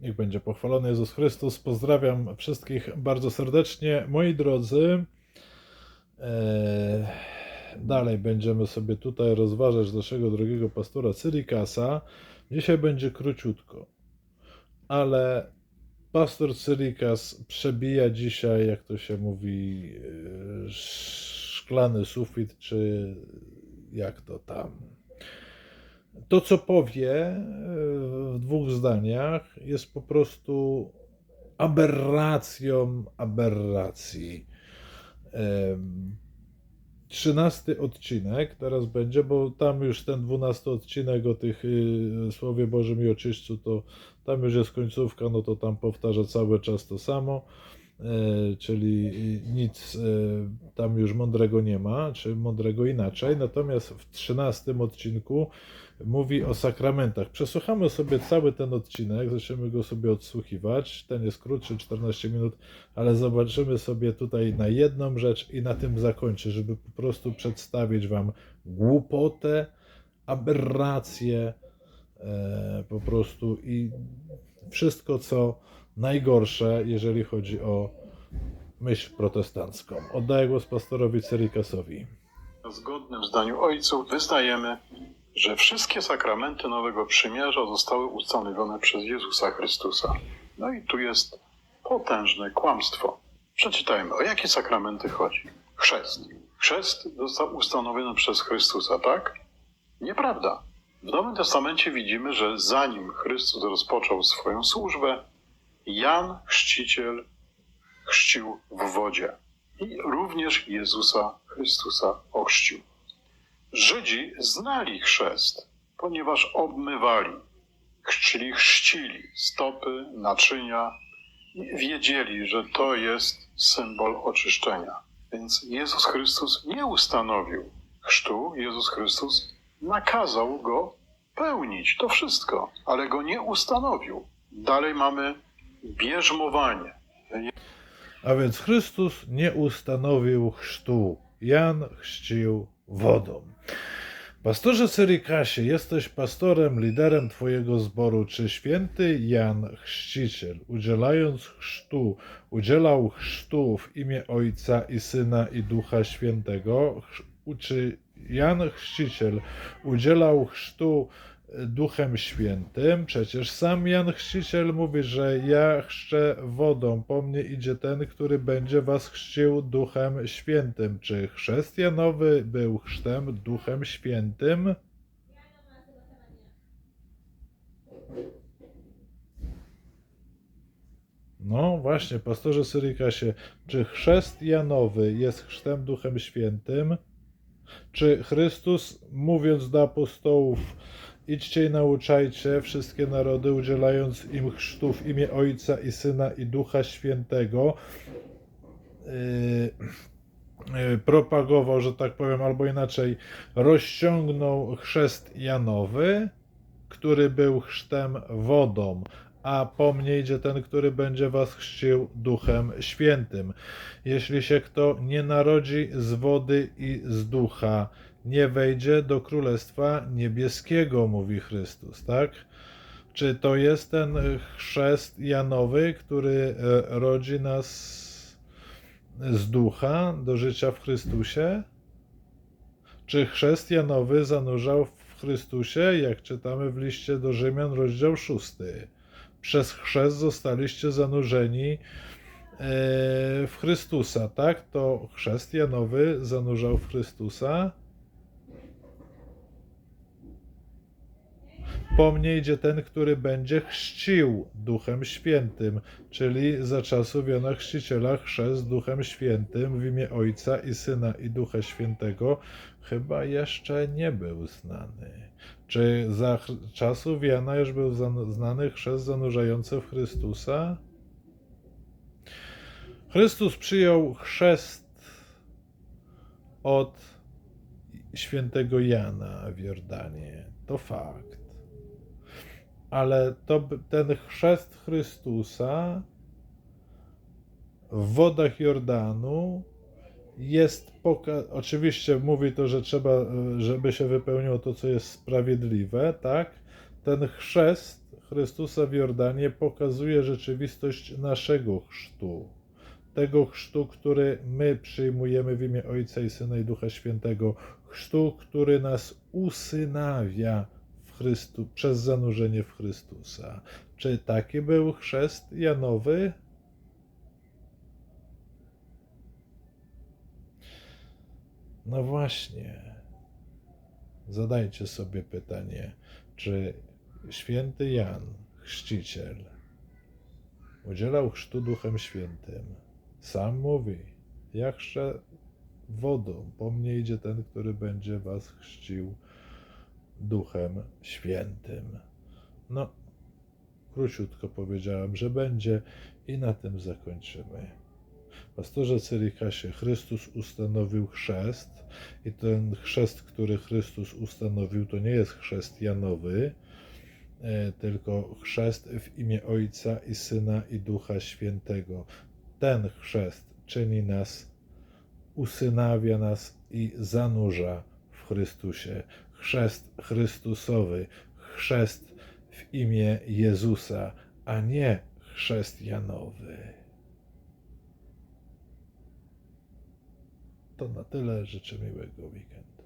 Niech będzie pochwalony Jezus Chrystus. Pozdrawiam wszystkich bardzo serdecznie. Moi drodzy, e, dalej będziemy sobie tutaj rozważać naszego drogiego pastora Cyrikasa. Dzisiaj będzie króciutko, ale pastor Cyrikas przebija dzisiaj, jak to się mówi, e, szklany sufit, czy jak to tam. To, co powie e, w dwóch zdaniach, jest po prostu aberracją aberracji. Trzynasty odcinek teraz będzie, bo tam już ten dwunasty odcinek o tych y, Słowie Bożym i oczyszczu, to tam już jest końcówka, no to tam powtarza cały czas to samo, czyli nic e, tam już mądrego nie ma, czy mądrego inaczej. Natomiast w trzynastym odcinku mówi o sakramentach. Przesłuchamy sobie cały ten odcinek, zaczniemy go sobie odsłuchiwać. Ten jest krótszy, 14 minut, ale zobaczymy sobie tutaj na jedną rzecz i na tym zakończę, żeby po prostu przedstawić Wam głupotę, aberrację, e, po prostu i wszystko, co najgorsze, jeżeli chodzi o myśl protestancką. Oddaję głos pastorowi Cerikasowi. W zgodnym zdaniu ojców wyznajemy, że wszystkie sakramenty Nowego Przymierza zostały ustanowione przez Jezusa Chrystusa. No i tu jest potężne kłamstwo. Przeczytajmy, o jakie sakramenty chodzi. Chrzest. Chrzest został ustanowiony przez Chrystusa, tak? Nieprawda. W Nowym Testamencie widzimy, że zanim Chrystus rozpoczął swoją służbę, Jan Chrzciciel chrzcił w wodzie. I również Jezusa Chrystusa ochrzcił. Żydzi znali chrzest, ponieważ obmywali, czyli chrzcili stopy, naczynia i wiedzieli, że to jest symbol oczyszczenia. Więc Jezus Chrystus nie ustanowił chrztu, Jezus Chrystus nakazał go pełnić, to wszystko, ale go nie ustanowił. Dalej mamy bierzmowanie. A więc Chrystus nie ustanowił chrztu. Jan chrzcił wodą. Pastorze Cyrykasie, jesteś pastorem, liderem Twojego zboru. Czy święty Jan Chrzciciel, udzielając chrztu, udzielał chrztu w imię Ojca i Syna i Ducha Świętego? Czy Jan Chrzciciel udzielał chrztu e, Duchem Świętym? Przecież sam Jan Chrzciciel mówi, że ja chrzczę wodą, po mnie idzie ten, który będzie was chrzcił Duchem Świętym. Czy chrzest Janowy był chrztem Duchem Świętym? No właśnie, pastorze Syrykasie, czy chrzest Janowy jest chrztem Duchem Świętym? Czy Chrystus, mówiąc do apostołów, idźcie i nauczajcie wszystkie narody, udzielając im chrztu w imię Ojca i Syna i Ducha Świętego, yy, yy, propagował, że tak powiem, albo inaczej, rozciągnął chrzest Janowy, który był chrztem wodą, a po mnie idzie ten, który będzie was chrzcił Duchem Świętym. Jeśli się kto nie narodzi z wody i z ducha, nie wejdzie do Królestwa Niebieskiego, mówi Chrystus, tak? Czy to jest ten chrzest Janowy, który e, rodzi nas z ducha do życia w Chrystusie? Czy chrzest Janowy zanurzał w Chrystusie, jak czytamy w liście do Rzymian, rozdział 6? Przez chrzest zostaliście zanurzeni e, w Chrystusa, tak? To chrzest Janowy zanurzał w Chrystusa. Po mnie idzie ten, który będzie chrzcił Duchem Świętym, czyli za czasów Jana Chrzciciela chrzest Duchem Świętym w imię Ojca i Syna i Ducha Świętego chyba jeszcze nie był znany. Czy za czasów Jana już był znany chrzest zanurzający w Chrystusa? Chrystus przyjął chrzest od świętego Jana w Jordanie. To fakt. Ale to, ten chrzest Chrystusa w wodach Jordanu jest poka- oczywiście mówi to, że trzeba, e, żeby się wypełniło to, co jest sprawiedliwe, tak? ten chrzest Chrystusa w Jordanie pokazuje rzeczywistość naszego chrztu. Tego chrztu, który my przyjmujemy w imię Ojca i Syna i Ducha Świętego. Chrztu, który nas usynawia Chrystu, przez zanurzenie w Chrystusa. Czy taki był chrzest Janowy? No właśnie. Zadajcie sobie pytanie, czy święty Jan, chrzciciel, udzielał chrztu Duchem Świętym? Sam mówi, ja chrzczę wodą, po mnie idzie ten, który będzie was chrzcił Duchem Świętym. No, króciutko powiedziałem, że będzie i na tym zakończymy. Pastorze Cyrikasie, Chrystus ustanowił chrzest i ten chrzest, który Chrystus ustanowił, to nie jest chrzest Janowy, e, tylko chrzest w imię Ojca i Syna i Ducha Świętego. Ten chrzest czyni nas, usynawia nas i zanurza w Chrystusie. Chrzest Chrystusowy, chrzest w imię Jezusa, a nie chrzest Janowy. To na tyle. Życzę miłego weekendu.